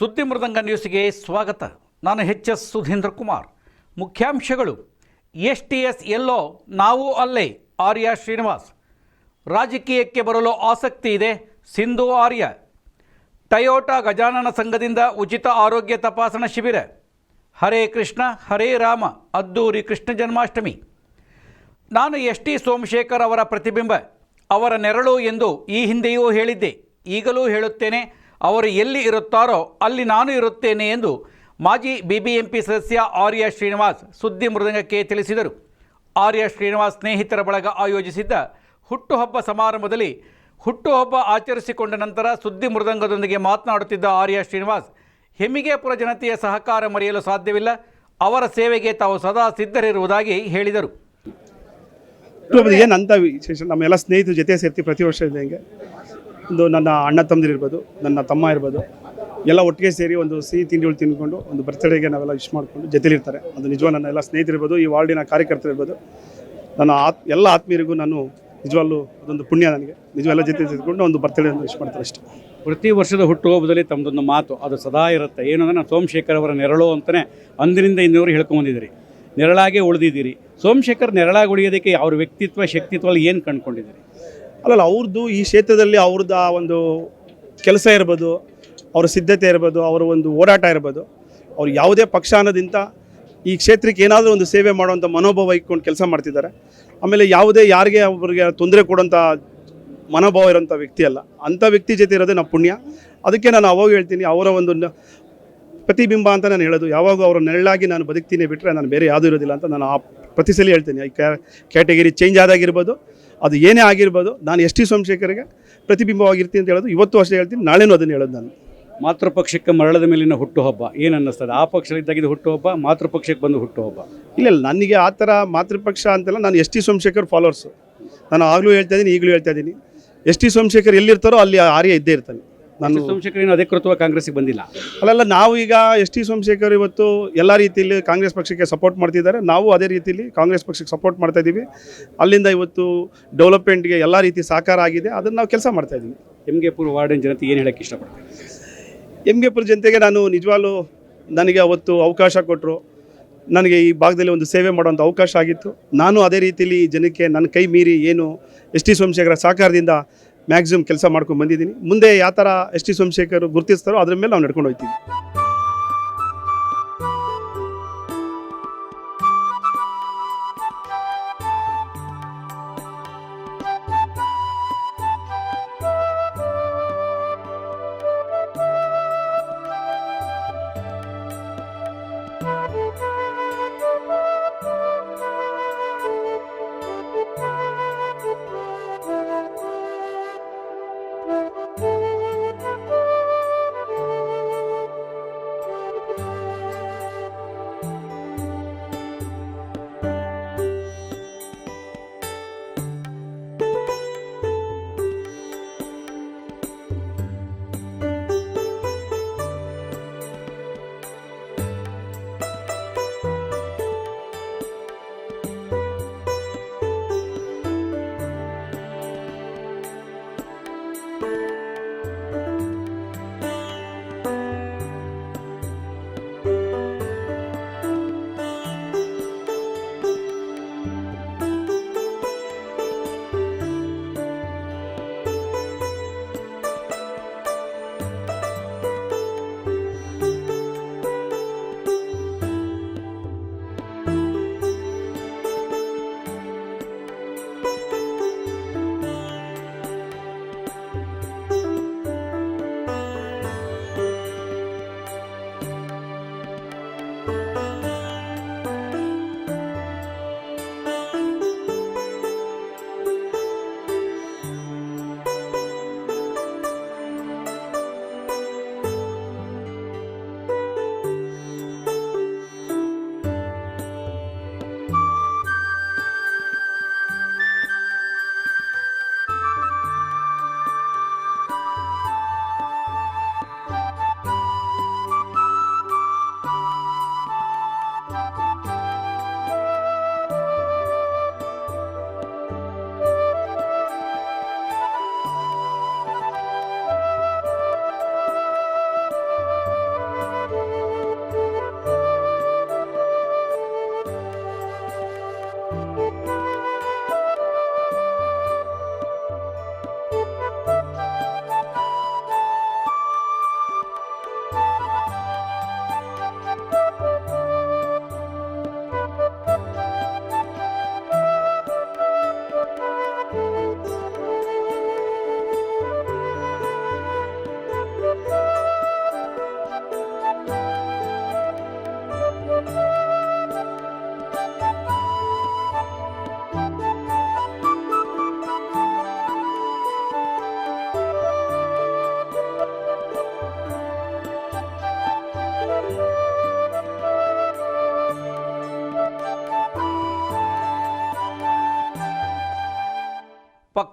ಸುದ್ದಿ ಮೃದಂಗ ನ್ಯೂಸ್ಗೆ ಸ್ವಾಗತ. ನಾನು ಎಚ್ ಎಸ್ ಸುಧೀಂದ್ರ ಕುಮಾರ್. ಮುಖ್ಯಾಂಶಗಳು. ಎಸ್ ಟಿ ಎಸ್ ಎಲ್ಲೋ ನಾವು ಅಲ್ಲೇ, ಆರ್ಯ ಶ್ರೀನಿವಾಸ್. ರಾಜಕೀಯಕ್ಕೆ ಬರಲು ಆಸಕ್ತಿ ಇದೆ, ಸಿಂಧು ಆರ್ಯ. ಟಯೋಟಾ ಗಜಾನನ ಸಂಘದಿಂದ ಉಚಿತ ಆರೋಗ್ಯ ತಪಾಸಣಾ ಶಿಬಿರ. ಹರೇ ಕೃಷ್ಣ, ಹರೇ ರಾಮ, ಅದ್ದೂರಿ ಕೃಷ್ಣ ಜನ್ಮಾಷ್ಟಮಿ. ನಾನು ಎಸ್ ಟಿ ಸೋಮಶೇಖರ್ ಅವರ ಪ್ರತಿಬಿಂಬ, ಅವರ ನೆರಳು ಎಂದು ಈ ಹಿಂದೆಯೂ ಹೇಳಿದ್ದೆ. ಈಗಲೂ ಹೇಳುತ್ತೇನೆ ಅವರು ಎಲ್ಲಿ ಇರುತ್ತಾರೋ ಅಲ್ಲಿ ನಾನು ಇರುತ್ತೇನೆ ಎಂದು ಮಾಜಿ ಬಿಬಿಎಂಪಿ ಸದಸ್ಯ ಆರ್ಯ ಶ್ರೀನಿವಾಸ್ ಸುದ್ದಿ ಮೃದಂಗಕ್ಕೆ ತಿಳಿಸಿದರು. ಆರ್ಯ ಶ್ರೀನಿವಾಸ್ ಸ್ನೇಹಿತರ ಬಳಗ ಆಯೋಜಿಸಿದ್ದ ಹುಟ್ಟುಹಬ್ಬ ಸಮಾರಂಭದಲ್ಲಿ ಹುಟ್ಟುಹಬ್ಬ ಆಚರಿಸಿಕೊಂಡ ನಂತರ ಸುದ್ದಿ ಮೃದಂಗದೊಂದಿಗೆ ಮಾತನಾಡುತ್ತಿದ್ದ ಆರ್ಯ ಶ್ರೀನಿವಾಸ್ ಹೆಮ್ಮಿಗೆಪುರ ಜನತೆಯ ಸಹಕಾರ ಮರೆಯಲು ಸಾಧ್ಯವಿಲ್ಲ. ಅವರ ಸೇವೆಗೆ ತಾವು ಸದಾ ಸಿದ್ಧರಿರುವುದಾಗಿ ಹೇಳಿದರು. ಏನಂತ ವಿಶೇಷ? ನಮ್ಮೆಲ್ಲ ಸ್ನೇಹಿತರ ಜೊತೆ ಸೇರ್ತಿ ಪ್ರತಿ ವರ್ಷ ಇದ್ದಂಗೆ ಒಂದು ನನ್ನ ಅಣ್ಣ ತಮ್ಮದಿರು ಇರ್ಬೋದು, ನನ್ನ ತಮ್ಮ ಇರ್ಬೋದು, ಎಲ್ಲ ಒಟ್ಟಿಗೆ ಸೇರಿ ಒಂದು ಸಿಹಿ ತಿಂಡಿಗಳು ತಿಂದ್ಕೊಂಡು ಒಂದು ಬರ್ತ್ಡೇಗೆ ನಾವೆಲ್ಲ ವಿಶ್ ಮಾಡಿಕೊಂಡು ಜೊತೆಲಿರ್ತಾರೆ. ಅದು ನಿಜವಾಗ ನನ್ನ ಎಲ್ಲ ಸ್ನೇಹಿತರಿರ್ಬೋದು ಈ ವಾರ್ಡಿನ ಕಾರ್ಯಕರ್ತರಿರ್ಬೋದು ನನ್ನ ಆತ್, ಎಲ್ಲ ಆತ್ಮೀಯರಿಗೂ ನಾನು ನಿಜವಾಗ್ಲೂ ಅದೊಂದು ಪುಣ್ಯ ನನಗೆ. ನಿಜವೆಲ್ಲ ಜೊತೆ ಸೇರಿಕೊಂಡು ಒಂದು ಬರ್ತ್ಡೇ ವಿಶ್ ಮಾಡ್ತಾರೆ ಅಷ್ಟೇ. ಪ್ರತಿ ವರ್ಷದ ಹುಟ್ಟುಹಬ್ಬದಲ್ಲಿ ತಮ್ಮದೊಂದು ಮಾತು, ಅದು ಸದಾ ಇರುತ್ತೆ. ಏನು ಅಂದರೆ, ನಾನು ಸೋಮಶೇಖರ್ ಅವರ ನೆರಳು ಅಂತಲೇ ಅಂದಿನಿಂದ ಇನ್ನೂರು ಹೇಳ್ಕೊಂಬಂದಿದ್ದೀರಿ. ನೆರಳಾಗೆ ಉಳಿದಿದ್ದೀರಿ. ಸೋಮಶೇಖರ್ ನೆರಳಾಗಿ ಉಳಿಯೋದಕ್ಕೆ ಅವ್ರ ವ್ಯಕ್ತಿತ್ವ ಶಕ್ತಿತ್ವ ಏನು ಕಂಡುಕೊಂಡಿದ್ದೀರಿ? ಅಲ್ಲಲ್ಲ ಅವ್ರದ್ದು ಈ ಕ್ಷೇತ್ರದಲ್ಲಿ ಅವ್ರದ್ದು ಆ ಒಂದು ಕೆಲಸ ಇರ್ಬೋದು, ಅವರ ಸಿದ್ಧತೆ ಇರ್ಬೋದು, ಅವರ ಒಂದು ಓಡಾಟ ಇರ್ಬೋದು. ಅವ್ರು ಯಾವುದೇ ಪಕ್ಷ ಅನ್ನೋದಿಂತ ಈ ಕ್ಷೇತ್ರಕ್ಕೆ ಏನಾದರೂ ಒಂದು ಸೇವೆ ಮಾಡುವಂಥ ಮನೋಭಾವ ಇಟ್ಕೊಂಡು ಕೆಲಸ ಮಾಡ್ತಿದ್ದಾರೆ. ಆಮೇಲೆ ಯಾವುದೇ ಯಾರಿಗೆ ಒಬ್ಬರಿಗೆ ತೊಂದರೆ ಕೊಡೋಂಥ ಮನೋಭಾವ ಇರೋಂಥ ವ್ಯಕ್ತಿ ಅಲ್ಲ. ಅಂಥ ವ್ಯಕ್ತಿ ಜೊತೆ ಇರೋದೇ ನಮ್ಮ ಪುಣ್ಯ. ಅದಕ್ಕೆ ನಾನು ಅವಾಗ ಹೇಳ್ತೀನಿ, ಅವರ ಒಂದು ಪ್ರತಿಬಿಂಬ ಅಂತ ನಾನು ಹೇಳೋದು ಯಾವಾಗ ಅವರು ನೆರಳಾಗಿ ನಾನು ಬದುಕ್ತೀನಿ ಬಿಟ್ಟರೆ ನಾನು ಬೇರೆ ಯಾವುದೂ ಇರೋದಿಲ್ಲ ಅಂತ ನಾನು ಆ ಪ್ರತಿ ಸಲ ಹೇಳ್ತೀನಿ. ಈ ಕ್ಯಾಟಗರಿ ಚೇಂಜ್ ಆದಾಗಿರ್ಬೋದು ಅದು ಏನೇ ಆಗಿರ್ಬೋದು ನಾನು ಎಸ್ ಟಿ ಸೋಮಶೇಖರ್ಗೆ ಪ್ರತಿಬಿಂಬವಾಗಿರ್ತೀನಿ ಅಂತ ಹೇಳೋದು ಇವತ್ತು ಅಷ್ಟೇ ಹೇಳ್ತೀನಿ ನಾಳೆನೂ ಅದನ್ನು ಹೇಳೋದು ನಾನು. ಮಾತೃಪಕ್ಷಕ್ಕೆ ಮರಳದ ಮೇಲಿನ ಹುಟ್ಟುಹಬ್ಬ ಏನು ಅನ್ನಿಸ್ತದೆ? ಆ ಪಕ್ಷದಲ್ಲಿದ್ದಾಗಿದ್ದು ಹುಟ್ಟುಹಬ್ಬ ಮಾತೃಪಕ್ಷಕ್ಕೆ ಬಂದು ಹುಟ್ಟುಹಬ್ಬ? ಇಲ್ಲ ಇಲ್ಲ ನನಗೆ ಆ ಥರ ಮಾತೃಪಕ್ಷ ಅಂತಲ್ಲ ನಾನು ಎಸ್ ಟಿ ಸೋಮಶೇಖರ್ ಫಾಲೋವರ್ಸು ನಾನು ಆಗಲೂ ಹೇಳ್ತಾ ಇದ್ದೀನಿ ಈಗಲೂ ಹೇಳ್ತಾ ಇದ್ದೀನಿ. ಎಸ್ ಟಿ ಸೋಮಶೇಖರ್ ಎಲ್ಲಿರ್ತಾರೋ ಅಲ್ಲಿ ಆರ್ಯ ಇದ್ದೇ ಇರ್ತಾನೆ. ನಾನು ಸೋಮಶೇಖರ್ ಏನು ಅಧಿಕೃತವಾಗಿ ಕಾಂಗ್ರೆಸ್ಗೆ ಬಂದಿಲ್ಲ. ಅಲ್ಲಲ್ಲ ನಾವು ಈಗ ಎಸ್ ಟಿ ಸೋಮಶೇಖರ್ ಇವತ್ತು ಎಲ್ಲ ರೀತಿಯಲ್ಲಿ ಕಾಂಗ್ರೆಸ್ ಪಕ್ಷಕ್ಕೆ ಸಪೋರ್ಟ್ ಮಾಡ್ತಿದ್ದಾರೆ. ನಾವು ಅದೇ ರೀತಿಯಲ್ಲಿ ಕಾಂಗ್ರೆಸ್ ಪಕ್ಷಕ್ಕೆ ಸಪೋರ್ಟ್ ಮಾಡ್ತಾ ಇದ್ದೀವಿ. ಅಲ್ಲಿಂದ ಇವತ್ತು ಡೆವಲಪ್ಮೆಂಟ್ಗೆ ಎಲ್ಲ ರೀತಿ ಸಹಕಾರ ಆಗಿದೆ. ಅದನ್ನು ನಾವು ಕೆಲಸ ಮಾಡ್ತಾ ಇದ್ದೀವಿ. ಎಮ್ಗೆಪುರ ವಾರ್ಡಿನ ಜನತೆ ಏನು ಹೇಳಕ್ಕೆ ಇಷ್ಟಪಡ್ತೀನಿ ಎಂ ಕೆ ಪುರ ಜನತೆಗೆ ನಾನು ನಿಜವಾಗ್ಲೂ ನನಗೆ ಅವತ್ತು ಅವಕಾಶ ಕೊಟ್ಟರು ನನಗೆ ಈ ಭಾಗದಲ್ಲಿ ಒಂದು ಸೇವೆ ಮಾಡುವಂಥ ಅವಕಾಶ ಆಗಿತ್ತು. ನಾನು ಅದೇ ರೀತಿಯಲ್ಲಿ ಜನಕ್ಕೆ ನನ್ನ ಕೈ ಮೀರಿ ಏನು ಎಸ್ ಟಿ ಸೋಮಶೇಖರ ಸಹಕಾರದಿಂದ ಮ್ಯಾಕ್ಸಿಮಮ್ ಕೆಲಸ ಮಾಡ್ಕೊಂಡು ಬಂದಿದ್ದೀನಿ. ಮುಂದೆ ಯಾವ ಥರ ಎಸ್ ಟಿ ಸೋಮಶೇಖರ್ ಗುರುತಿಸ್ತಾರೋ ಅದ್ರ ಮೇಲೆ ನಾವು ನಡ್ಕೊಂಡು ಹೋಗ್ತೀವಿ.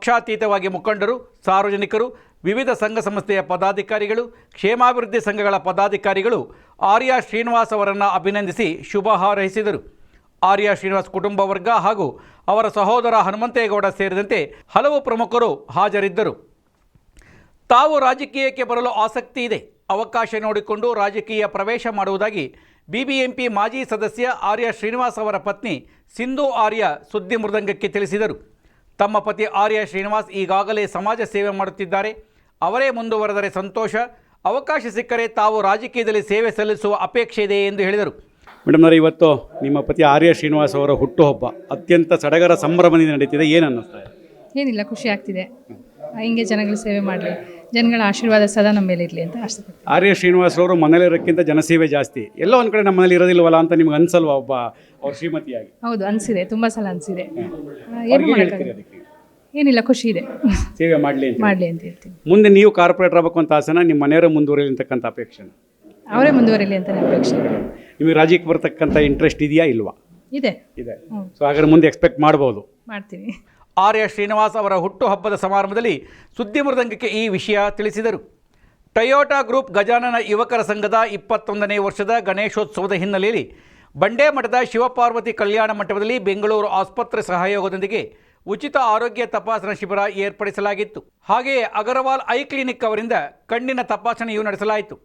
ಪಕ್ಷಾತೀತವಾಗಿ ಮುಖಂಡರು, ಸಾರ್ವಜನಿಕರು, ವಿವಿಧ ಸಂಘ ಸಂಸ್ಥೆಯ ಪದಾಧಿಕಾರಿಗಳು, ಕ್ಷೇಮಾಭಿವೃದ್ಧಿ ಸಂಘಗಳ ಪದಾಧಿಕಾರಿಗಳು ಆರ್ಯ ಶ್ರೀನಿವಾಸ್ ಅವರನ್ನು ಅಭಿನಂದಿಸಿ ಶುಭ ಹಾರೈಸಿದರು. ಆರ್ಯ ಶ್ರೀನಿವಾಸ್ ಕುಟುಂಬ ವರ್ಗ ಹಾಗೂ ಅವರ ಸಹೋದರ ಹನುಮಂತೇಗೌಡ ಸೇರಿದಂತೆ ಹಲವು ಪ್ರಮುಖರು ಹಾಜರಿದ್ದರು. ತಾವು ರಾಜಕೀಯಕ್ಕೆ ಬರಲು ಆಸಕ್ತಿ ಇದೆ. ಅವಕಾಶ ನೋಡಿಕೊಂಡು ರಾಜಕೀಯ ಪ್ರವೇಶ ಮಾಡುವುದಾಗಿ ಬಿಬಿಎಂಪಿ ಮಾಜಿ ಸದಸ್ಯ ಆರ್ಯ ಶ್ರೀನಿವಾಸ್ ಅವರ ಪತ್ನಿ ಸಿಂಧು ಆರ್ಯ ಸುದ್ದಿ ಮೃದಂಗಕ್ಕೆ ತಿಳಿಸಿದರು. ತಮ್ಮ ಪತಿ ಆರ್ಯ ಶ್ರೀನಿವಾಸ್ ಈಗಾಗಲೇ ಸಮಾಜ ಸೇವೆ ಮಾಡುತ್ತಿದ್ದಾರೆ. ಅವರೇ ಮುಂದುವರೆದರೆ ಸಂತೋಷ. ಅವಕಾಶ ಸಿಕ್ಕರೆ ತಾವು ರಾಜಕೀಯದಲ್ಲಿ ಸೇವೆ ಸಲ್ಲಿಸುವ ಅಪೇಕ್ಷೆ ಇದೆ ಎಂದು ಹೇಳಿದರು. ಮೇಡಮ್ನವರು ಇವತ್ತು ನಿಮ್ಮ ಪತಿ ಆರ್ಯ ಶ್ರೀನಿವಾಸ್ ಅವರ ಹುಟ್ಟುಹಬ್ಬ ಅತ್ಯಂತ ಸಡಗರ ಸಂಭ್ರಮದಿಂದ ನಡೀತಿದೆ. ಏನು ಅನ್ನಿಸ್ತಾ ಇದೆ ಏನಿಲ್ಲ ಖುಷಿ ಆಗ್ತಿದೆ. ಹಿಂಗೆ ಜನಗಳ ಸೇವೆ ಮಾಡಲಿ. ಜನಗಳ ಆಶೀರ್ವಾದ ಸದಾ ನಮ್ಮ ಮೇಲೆ ಇರಲಿ ಅಂತ ಆರ್ಯ ಶ್ರೀನಿವಾಸ್ ಅವರು ಮನೇಲಿರೋಕ್ಕಿಂತ ಜನಸೇವೆ ಜಾಸ್ತಿ. ಎಲ್ಲ ಒಂದು ಕಡೆ ನಮ್ಮ ಮನೇಲಿ ಇರೋದಿಲ್ವಲ್ಲ ಅಂತ ನಿಮ್ಗೆ ಅನ್ಸಲ್ವಾ ಒಬ್ಬ ಅವ್ರ ಶ್ರೀಮತಿಯಾಗಿ? ಹೌದು ಅನಿಸಿದೆ ತುಂಬ ಸಲ ಅನಿಸಿದೆ. ಏನು ಅವ್ರಿಗೆ ಹೇಳ್ತೀರಿ ಮಾಡೋಕ್ಕಾಗಲ್ಲ? ಅದಕ್ಕೆ? ಏನಿಲ್ಲ ಖುಷಿ ಇದೆ. ಸೇವೆ ಮಾಡಲಿ ಅಂತ ಮಾಡಲಿ ಅಂತ ಹೇಳ್ತೀನಿ. ಮುಂದೆ ನೀವು ಕಾರ್ಪೊರೇಟರ್ ಆಗಬೇಕು ಅಂತ ಆಸನ ನಿಮ್ಮ ಮನೆಯವರ ಮುಂದುವರಿಯಲಿ ಅಂತಕ್ಕಂಥ ಅಪೇಕ್ಷೆ. ಅವರೇ ಮುಂದುವರಿಲಿ ಅಂತ ನನ್ನ ಅಪೇಕ್ಷೆ. ನಿಮಗೆ ರಾಜ್ಯಕ್ಕೆ ಬರ್ತಕ್ಕಂಥ ಇಂಟ್ರೆಸ್ಟ್ ಇದೆಯಾ ಇಲ್ವಾ? ಇದೆ. ಇದೆ. ಸೊ ಹಾಗಾದ್ರೆ ಮುಂದೆ ಎಕ್ಸ್ಪೆಕ್ಟ್ ಮಾಡ್ಬೋದು. ಮಾಡ್ತೀನಿ. ಆರ್ಯ ಶ್ರೀನಿವಾಸ್ ಅವರ ಹುಟ್ಟುಹಬ್ಬದ ಸಮಾರಂಭದಲ್ಲಿ ಸುದ್ದಿ ಮೃದಂಗಕ್ಕೆ ಈ ವಿಷಯ ತಿಳಿಸಿದರು. ಟೊಯೋಟಾ ಗ್ರೂಪ್ ಗಜಾನನ ಯುವಕರ ಸಂಘದ ಇಪ್ಪತ್ತೊಂದನೇ ವರ್ಷದ ಗಣೇಶೋತ್ಸವದ ಹಿನ್ನೆಲೆಯಲ್ಲಿ ಬಂಡೆ ಮಠದ ಶಿವಪಾರ್ವತಿ ಕಲ್ಯಾಣ ಮಂಟಪದಲ್ಲಿ ಬೆಂಗಳೂರು ಆಸ್ಪತ್ರೆ ಸಹಯೋಗದೊಂದಿಗೆ ಉಚಿತ ಆರೋಗ್ಯ ತಪಾಸಣಾ ಶಿಬಿರ ಏರ್ಪಡಿಸಲಾಗಿತ್ತು. ಹಾಗೆಯೇ ಅಗರವಾಲ್ ಐ ಕ್ಲಿನಿಕ್ ಅವರಿಂದ ಕಣ್ಣಿನ ತಪಾಸಣೆಯೂ ನಡೆಸಲಾಯಿತು.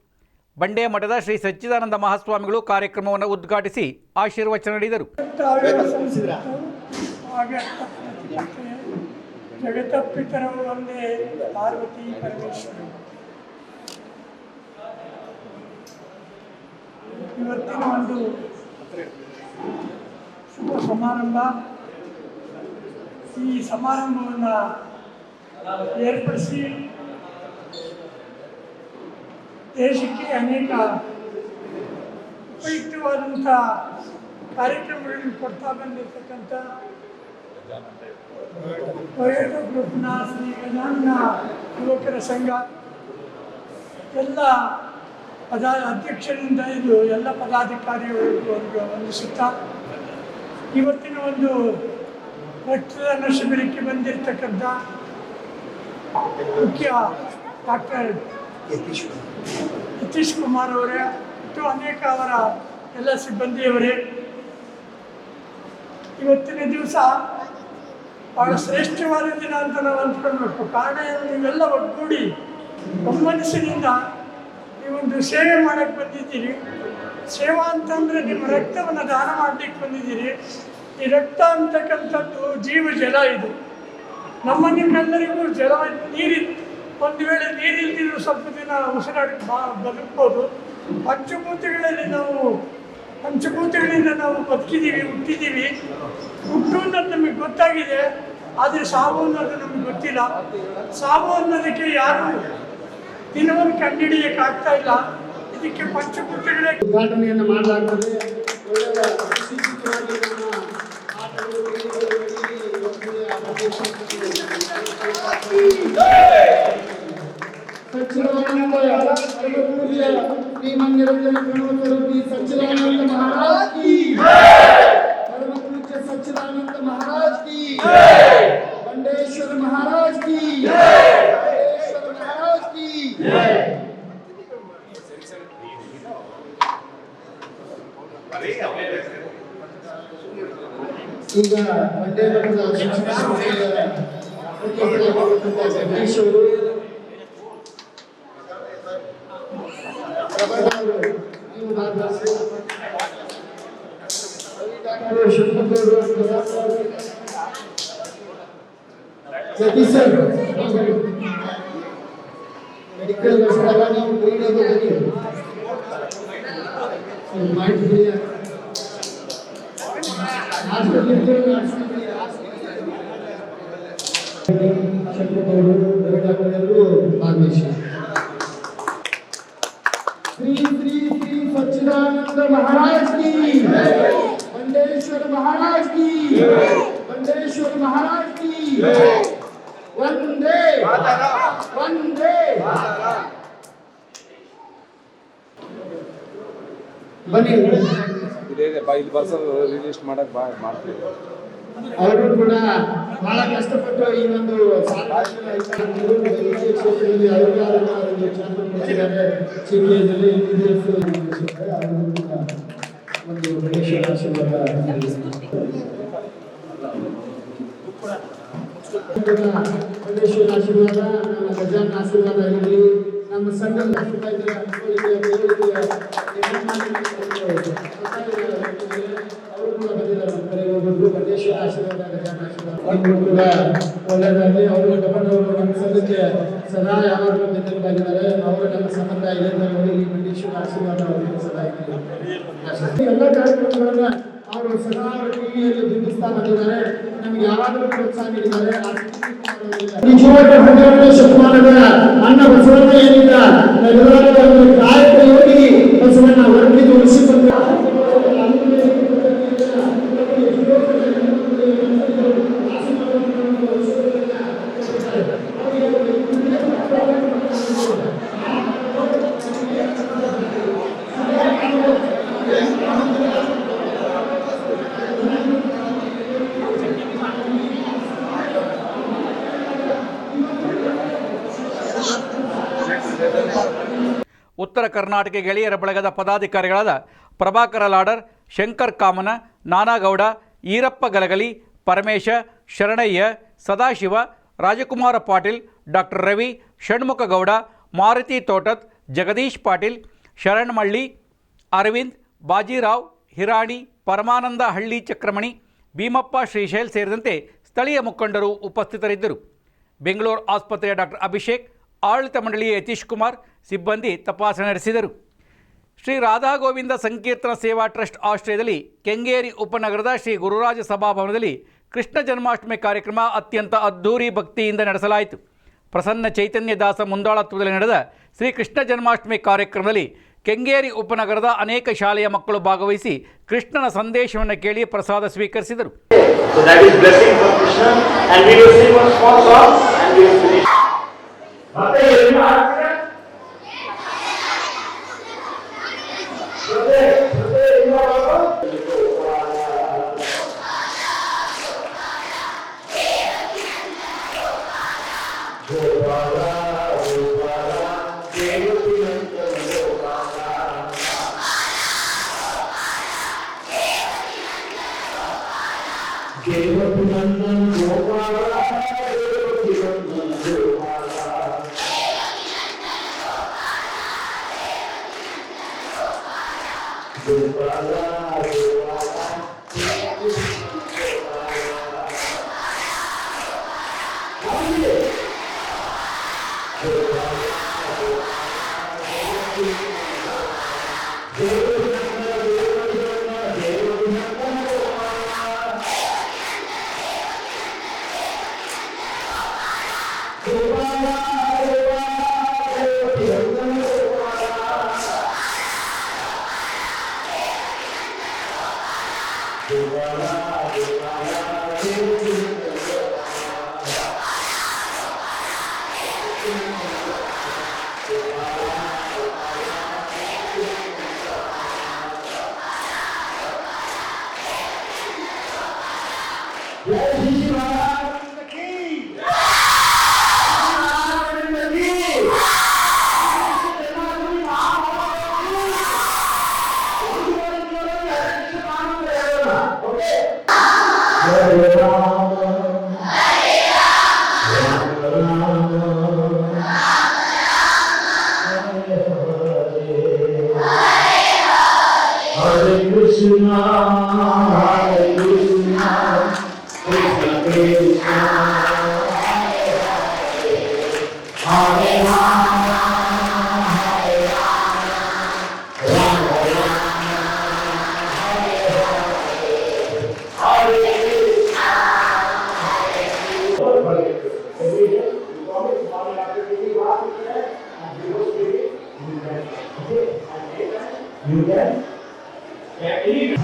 ಬಂಡೆ ಮಠದ ಶ್ರೀ ಸಚ್ಚಿದಾನಂದ ಮಹಾಸ್ವಾಮಿಗಳು ಕಾರ್ಯಕ್ರಮವನ್ನು ಉದ್ಘಾಟಿಸಿ ಆಶೀರ್ವಚನ ನೀಡಿದರು. ಹಾಗೆ ಜಗತ್ತಪ್ಪಿತರವು ಒಂದೇ ಪಾರ್ವತಿ ಪರಮೇಶ್ವರ. ಇವತ್ತಿನ ಒಂದು ಶುಭ ಸಮಾರಂಭ. ಈ ಸಮಾರಂಭವನ್ನು ಏರ್ಪಡಿಸಿ ದೇಶಕ್ಕೆ ಅನೇಕ ಉಪಯುಕ್ತವಾದಂಥ ಕಾರ್ಯಕ್ರಮಗಳನ್ನು ಕೊಡ್ತಾ ಬಂದಿರತಕ್ಕಂಥ ಟೊಯೋಟೋ ಗ್ರೂಪ್ನ ಶ್ರೀ ಗಜಾನನ ಯುವಕರ ಸಂಘ ಎಲ್ಲ ಪದ ಅಧ್ಯಕ್ಷರಿಂದ ಇದು ಎಲ್ಲ ಪದಾಧಿಕಾರಿಗಳಿಗೂ ವಂದಿಸುತ್ತಾ ಇವತ್ತಿನ ಒಂದು ರಕ್ತದಾನ ಶಿಬಿರಕ್ಕೆ ಬಂದಿರತಕ್ಕಂಥ ಮುಖ್ಯ ಡಾಕ್ಟರ್ ಯತೀಶ್ ಕುಮಾರ್ ಅವರೇ ಮತ್ತು ಅನೇಕ ಅವರ ಎಲ್ಲ ಸಿಬ್ಬಂದಿಯವರೇ. ಇವತ್ತಿನ ದಿವಸ ಬಹಳ ಶ್ರೇಷ್ಠವಾದ ದಿನ ಅಂತ ನಾವು ಅಂದ್ಕೊಳ್ಬೇಕು ಕಾರಣ ನೀವೆಲ್ಲ ಒಗ್ಗೂಡಿ ಒಮ್ಮನಸ್ಸಿನಿಂದ ನೀವೊಂದು ಸೇವೆ ಮಾಡಕ್ಕೆ ಬಂದಿದ್ದೀರಿ. ಸೇವಾ ಅಂತಂದರೆ ನಿಮ್ಮ ರಕ್ತವನ್ನು ದಾನ ಮಾಡಲಿಕ್ಕೆ ಬಂದಿದ್ದೀರಿ. ಈ ರಕ್ತ ಅಂತಕ್ಕಂಥದ್ದು ಜೀವ ಜಲ ಇದು. ನಮ್ಮ ನಿಮ್ಮೆಲ್ಲರಿಗೂ ಜಲ ನೀರಿ, ಒಂದು ವೇಳೆ ನೀರಿಲ್ದಿದ್ರು ಸ್ವಲ್ಪ ದಿನ ಉಸಿರಾಡಿ ಬಾ ಬದುಕ್ಬೋದು. ಪಂಚಭೂತಗಳಲ್ಲಿ ನಾವು ಪಂಚಭೂತಗಳಿಂದ ನಾವು ಬದುಕಿದ್ದೀವಿ, ಹುಟ್ಟಿದ್ದೀವಿ. ಹುಟ್ಟು ಅನ್ನೋದು ನಮಗೆ ಗೊತ್ತಾಗಿದೆ, ಆದರೆ ಸಾವು ಅನ್ನೋದು ನಮಗೆ ಗೊತ್ತಿಲ್ಲ. ಸಾವು ಅನ್ನೋದಕ್ಕೆ ಯಾರು ದಿನವನ್ನು ಕಂಡುಹಿಡಿಯಕ್ಕೆ ಆಗ್ತಾ ಇಲ್ಲ. ಇದಕ್ಕೆ ಪಂಚಭೂತಗಳೇ ಉದ್ಘಾಟನೆಯನ್ನು ಮಾಡಲಾಗ್ತದೆ. ಸುಸಜ್ಜಿತವಾಗಿ ನಮ್ಮ ಆಟಗಾರರಿಗೆ ಒಳ್ಳೆಯ ಸಚ್ಚಿದಾನಂದ ಸರ್ವಪೂಜ್ಯ ಶ್ರೀಮಂದಿರಂಜನ ಪ್ರಣವಸ್ವರೂಪಿ ಸಚ್ಚಿದಾನಂದ ಮಹಾರಾಜ್ ಕಿ ಪರಮ ಪೂಜ್ಯ ಸಚ್ಚಿದಾನಂದ ಮಹಾರಾಜ್ ಕಿ ಬಂಡೇಶ್ವರ ಮಹಾರಾಜ್ ಕಿ ಬಂಡೇಶ್ವರ ಮಹಾರಾಜ್ ಕಿ ಈಗ ಮಂಡ್ಯ ಮಠದ ಶಿಕ್ಷಣ ಸಂಸ್ಥೆಯ ಮುಖ್ಯಸ್ಥರಾಗಿರ್ತಕ್ಕಂಥ ಸತೀಶ್ ಸರ್ ಮೆಡಿಕಲ್ ನಡೆಸಿದಾಗ ನೀವು ಕ್ರೀಡೆಗೆ ಬನ್ನಿ ಮಾಹಿತಿ ತಿಳಿಯ ಭಾಗವಹಿಸಿ ಬನ್ನಿ. ಇದೆ ಇದೆ. ಬಾ ಇಲ್ಲಿ ಬರ್ಸೋದು ರಿಜಿಸ್ಟ್ ಮಾಡಕ್ ಬಾ ಮಾಡ್ತೀವಿ ಅವರು ಕೂಡ ಬಹಳ ಕಷ್ಟಪಟ್ಟು ಈ ಒಂದು ಕ್ಷೇತ್ರದಲ್ಲಿ ಒಂದು ಗಣೇಶನ ಆಶೀರ್ವಾದ ಗಣೇಶನ ಆಶೀರ್ವಾದ ನಮ್ಮ ಗಜಾನ ಆಶೀರ್ವಾದ ಇರಲಿ. ನಮ್ಮ ಸಂಘದ ಅವರು ಕೂಡ ಬಂದಿದ್ದಾರೆ ಕಡೆ ಒಳ್ಳೆಯದಾಗಲಿ ಅವರು ಗಮನವರು ನಮ್ಮ ಸಂಘಕ್ಕೆ ಸದಾ ಯಾವಾಗಲೂ ಬೆನ್ನೆಲುಬಾಗಿದ್ದಾರೆ ಅವರು ನಮ್ಮ ಸಂಬಂಧ ಇದೆ ಈ ಗಣೇಶನ ಆಶೀರ್ವಾದ ಅವರಿಗೆ ಸದಾ ಎಲ್ಲ ಕಾರ್ಯಕ್ರಮಗಳನ್ನ ಅವರು ಸದಾ ಟಿವಿಯಲ್ಲಿ ಬಿಂಬಿಸ್ತಾ ಬಂದಿದ್ದಾರೆ ನಮಗೆ ಯಾವಾಗಲೂ ಪ್ರೋತ್ಸಾಹ ನೀಡಿದ್ದಾರೆ ನಿಜವಾದ ಶತಮಾನದ ಅಣ್ಣ ಬಸವಣ್ಣ ಏನಿಲ್ಲ. ಒಂದು ಕಾಯಕ ಯೋಗಿ ಕರ್ನಾಟಕ ಗೆಳೆಯರ ಬಳಗದ ಪದಾಧಿಕಾರಿಗಳಾದ ಪ್ರಭಾಕರ ಲಾಡರ್, ಶಂಕರ್ ಕಾಮನ, ನಾನಾಗೌಡ, ಈರಪ್ಪ ಗಲಗಲಿ, ಪರಮೇಶ, ಶರಣಯ್ಯ, ಸದಾಶಿವ, ರಾಜಕುಮಾರ ಪಾಟೀಲ್, ಡಾಕ್ಟರ್ ರವಿ ಷಣ್ಮುಖಗೌಡ ಮಾರುತಿ ತೋಟತ್, ಜಗದೀಶ್ ಪಾಟೀಲ್, ಶರಣ್ಮಳ್ಳಿ, ಅರವಿಂದ್, ಬಾಜಿರಾವ್, ಹಿರಾಣಿ, ಪರಮಾನಂದ ಹಳ್ಳಿ ಚಕ್ರಮಣಿ, ಭೀಮಪ್ಪ ಶ್ರೀಶೈಲ್ ಸೇರಿದಂತೆ ಸ್ಥಳೀಯ ಮುಖಂಡರು ಉಪಸ್ಥಿತರಿದ್ದರು. ಬೆಂಗಳೂರು ಆಸ್ಪತ್ರೆಯ ಡಾಕ್ಟರ್ ಅಭಿಷೇಕ್, ಆಡಳಿತ ಮಂಡಳಿಯ ಯತೀಶ್ ಕುಮಾರ್ ಸಿಬ್ಬಂದಿ ತಪಾಸಣೆ ನಡೆಸಿದರು. ಶ್ರೀ ರಾಧಾ ಗೋವಿಂದ ಸಂಕೀರ್ತನ ಸೇವಾ ಟ್ರಸ್ಟ್ ಆಶ್ರಯದಲ್ಲಿ ಕೆಂಗೇರಿ ಉಪನಗರದ ಶ್ರೀ ಗುರುರಾಜ ಸಭಾಭವನದಲ್ಲಿ ಕೃಷ್ಣ ಜನ್ಮಾಷ್ಟಮಿ ಕಾರ್ಯಕ್ರಮ ಅತ್ಯಂತ ಅದ್ಧೂರಿ ಭಕ್ತಿಯಿಂದ ನಡೆಸಲಾಯಿತು. ಪ್ರಸನ್ನ ಚೈತನ್ಯ ದಾಸ ಮುಂದಾಳತ್ವದಲ್ಲಿ ನಡೆದ ಶ್ರೀ ಕೃಷ್ಣ ಜನ್ಮಾಷ್ಟಮಿ ಕಾರ್ಯಕ್ರಮದಲ್ಲಿ ಕೆಂಗೇರಿ ಉಪನಗರದ ಅನೇಕ ಶಾಲೆಯ ಮಕ್ಕಳು ಭಾಗವಹಿಸಿ ಕೃಷ್ಣನ ಸಂದೇಶವನ್ನು ಕೇಳಿ ಪ್ರಸಾದ ಸ್ವೀಕರಿಸಿದರು. ಜೊತೆ you get that even.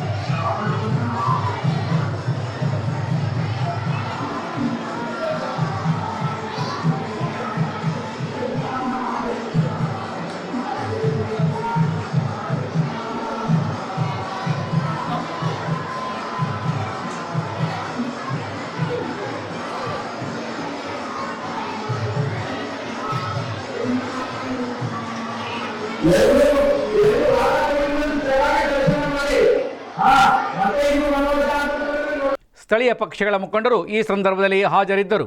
Yeah. ಸ್ಥಳೀಯ ಪಕ್ಷಗಳ ಮುಖಂಡರು ಈ ಸಂದರ್ಭದಲ್ಲಿ ಹಾಜರಿದ್ದರು.